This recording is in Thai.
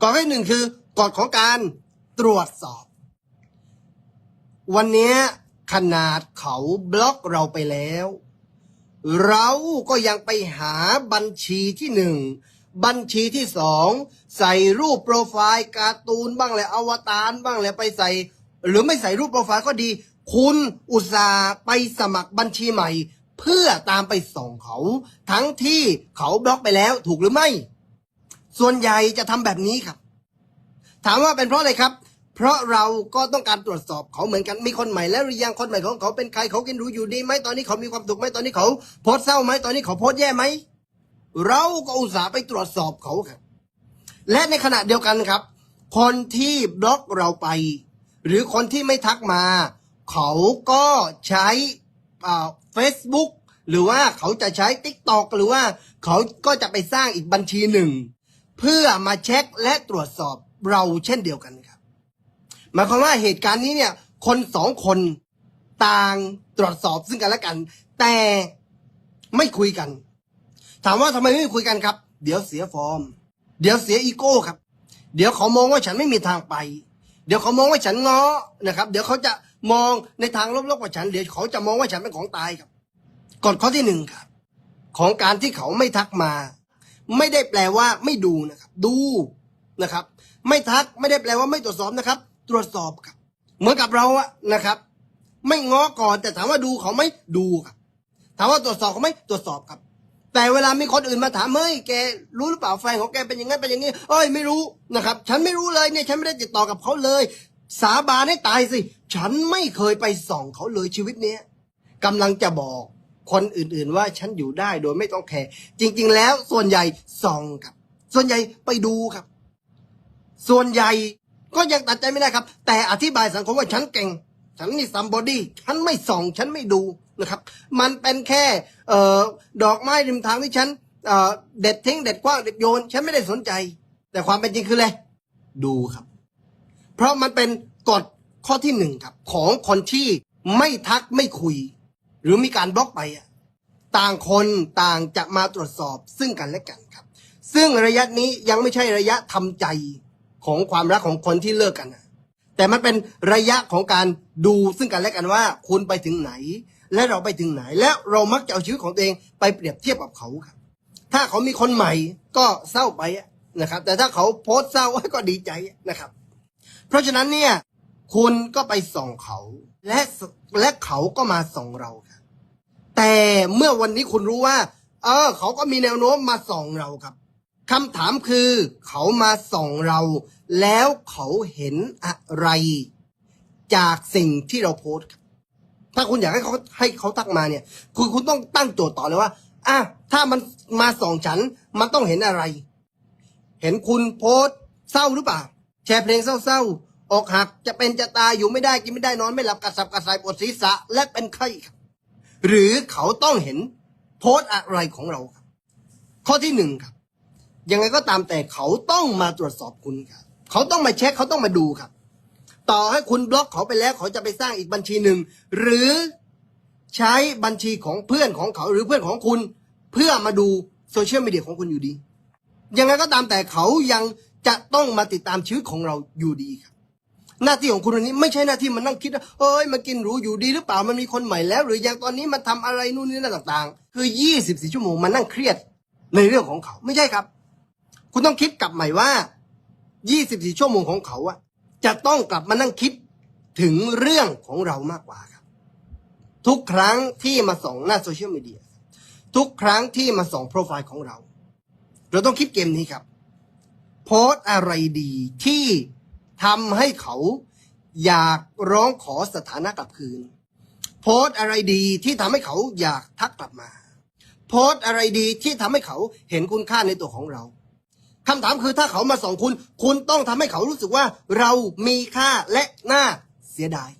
กฎข้อที่หนึ่งคือกฎของการตรวจสอบ วันนี้ขนาดเขาบล็อกเราไปแล้ว เราก็ยังไปหาบัญชีที่หนึ่งบัญชีที่สองใส่รูปโปรไฟล์การ์ตูนบ้างแหละอวตารบ้างแหละไปใส่ หรือไม่ใส่รูปโปรไฟล์ก็ดี คุณอุตส่าห์ไปสมัครบัญชีใหม่ เพื่อตามไปส่งเขา ทั้งที่เขาบล็อกไปแล้วถูกหรือไม่ ส่วนใหญ่จะทำแบบนี้ครับ ถามว่าเป็นเพราะอะไรครับ เพราะเราก็ต้องการตรวจสอบเขาเหมือนกันมีคนใหม่แล้วหรือยังคนใหม่ของเขาเป็นใครเขากินรู้อยู่ดีไหมตอนนี้เขามีความสุขไหมตอนนี้เขาโพสเศร้าไหมตอนนี้เขาโพสแย่ไหมเราก็อุตส่าห์ไปตรวจสอบเขาครับและในขณะเดียวกันครับ คนที่บล็อกเราไป หรือคนที่ไม่ทักมา เขาก็ใช้เฟซบุ๊กหรือว่าเขาจะใช้ t ิ k t o k หรือว่าเขาก็จะไปสร้างอีกบัญชีหนึ่ง เพื่อมาเช็คและตรวจสอบเราเช่นเดียวกันครับหมายความว่าเหตุการณ์นี้เนี่ย คนสองคนต่างตรวจสอบซึ่งกันและกัน แต่ไม่คุยกัน ถามว่าทำไมไม่คุยกันครับ เดี๋ยวเสียฟอร์ม เดี๋ยวเสียอีโก้ครับ เดี๋ยวเขามองว่าฉันไม่มีทางไป เดี๋ยวเขามองว่าฉันง้อนะครับ เดี๋ยวเขาจะมองในทางลบๆกับฉัน เดี๋ยวเขาจะมองว่าฉันเป็นของตายครับกฎข้อที่หนึ่งครับ ของการที่เขาไม่ทักมา ไม่ได้แปลว่าไม่ดูนะครับ ดูนะครับ ไม่ทักไม่ได้แปลว่าไม่ตรวจสอบนะครับ ตรวจสอบครับ เหมือนกับเราอะนะครับ ไม่ง้อก่อนแต่ถามว่าดูเขาไหมดูครับ ถามว่าตรวจสอบเขาไหมตรวจสอบครับ แต่เวลามีคนอื่นมาถามเฮ้ยแกรู้หรือเปล่าแฟนของแกเป็นอย่างนั้นเป็นอย่างนี้เอ้ยไม่รู้นะครับ ฉันไม่รู้เลยเนี่ยฉันไม่ได้ติดต่อกับเขาเลย สาบานให้ตายสิ ฉันไม่เคยไปส่องเขาเลยชีวิตเนี้ยกำลังจะบอก คนอื่นๆว่าฉันอยู่ได้โดยไม่ต้องแคร์จริง ๆ แล้วส่วนใหญ่ส่องครับ ส่วนใหญ่ไปดูครับ ส่วนใหญ่ก็ยังตัดใจไม่ได้ครับ แต่อธิบายสังคมว่าฉันเก่ง ฉันนี่ซัมบอดี้ฉันไม่ส่อง ฉันไม่ดูนะครับ มันเป็นแค่เอ่อดอกไม้ริมทางที่ฉันเอ่อเด็ดทิ้งเด็ดกว้างเด็ดโยน ฉันไม่ได้สนใจ แต่ความเป็นจริงคืออะไรดูครับ เพราะมันเป็นกฎข้อที่หนึ่งครับ ของคนที่ไม่ทักไม่คุย รือมีการบล็อกไปอะต่างคนต่างจะมาตรวจสอบซึ่งกันและกันครับ ซึ่งระยะนี้ยังไม่ใช่ระยะทำใจของความรักของคนที่เลิกกันนะแต่มันเป็นระยะของการดูซึ่งกันและกันว่า คุณไปถึงไหน และเราไปถึงไหน และเรามักจะเอาชีวิตของตัวเองไปเปรียบเทียบกับเขาครับ ถ้าเขามีคนใหม่ก็เศร้าไปนะครับ แต่ถ้าเขาโพสเศร้าก็ดีใจนะครับ เพราะฉะนั้นเนี่ยคุณก็ไปส่องเขาและและเขาก็มาส่องเราครับ แต่เมื่อวันนี้คุณรู้ว่า เออ เขาก็มีแนวโน้มมาส่องเราครับคำถามคือเขามาส่องเรา แล้วเขาเห็นอะไร จากสิ่งที่เราโพสต์ถ้าคุณอยากให้เขาให้เขาทักมาเนี่ย คุณคุณต้องตั้งโจทย์ต่อเลยว่าอะถ้ามันมาส่องฉัน มันต้องเห็นอะไร เห็นคุณโพสต์เศร้าหรือเปล่าแชร์เพลงเศร้าๆ ออกหักจะเป็นจะตายอยู่ไม่ได้กินไม่ได้นอนไม่หลับกระสับกระส่ายปวดศีรษะและเป็นไข้ครับ หรือเขาต้องเห็นโพสต์อะไรของเราครับ ข้อที่หนึ่งครับ ยังไงก็ตามแต่เขาต้องมาตรวจสอบคุณครับ เขาต้องมาเช็คเขาต้องมาดูครับ ต่อให้คุณบล็อกเขาไปแล้ว เขาจะไปสร้างอีกบัญชีหนึ่ง หรือใช้บัญชีของเพื่อนของเขาหรือเพื่อนของคุณ เพื่อมาดูโซเชียลมีเดียของคุณอยู่ดี ยังไงก็ตามแต่เขายังจะต้องมาติดตามชีวิตของเราอยู่ดีครับ หน้าที่ของคุณวันนี้ไม่ใช่หน้าที่มันนั่งคิดว่าเอ้ยมากินหรูอยู่ดีหรือเปล่ามันมีคนใหม่แล้ว หรือยังตอนนี้มาทำอะไรนู่นนี่นั่นต่างๆ คือ 24 ชั่วโมงมานั่งเครียดในเรื่องของเขาไม่ใช่ครับ คุณต้องคิดกลับใหม่ว่า 24 ชั่วโมงของเขาอะจะต้องกลับมานั่งคิดถึงเรื่องของเรามากกว่าครับ ทุกครั้งที่มาส่องหน้าโซเชียลมีเดียทุกครั้งที่มาส่องโปรไฟล์ของเรา เราต้องคิดเกมนี้ครับ โพสอะไรดีที่ ทำให้เขาอยากร้องขอสถานะกลับคืน โพสอะไรดีที่ทำให้เขาอยากทักกลับมา โพสอะไรดีที่ทำให้เขาเห็นคุณค่าในตัวของเราคำถามคือถ้าเขามาส่องคุณ คุณต้องทำให้เขารู้สึกว่าเรามีค่าและน่าเสียดาย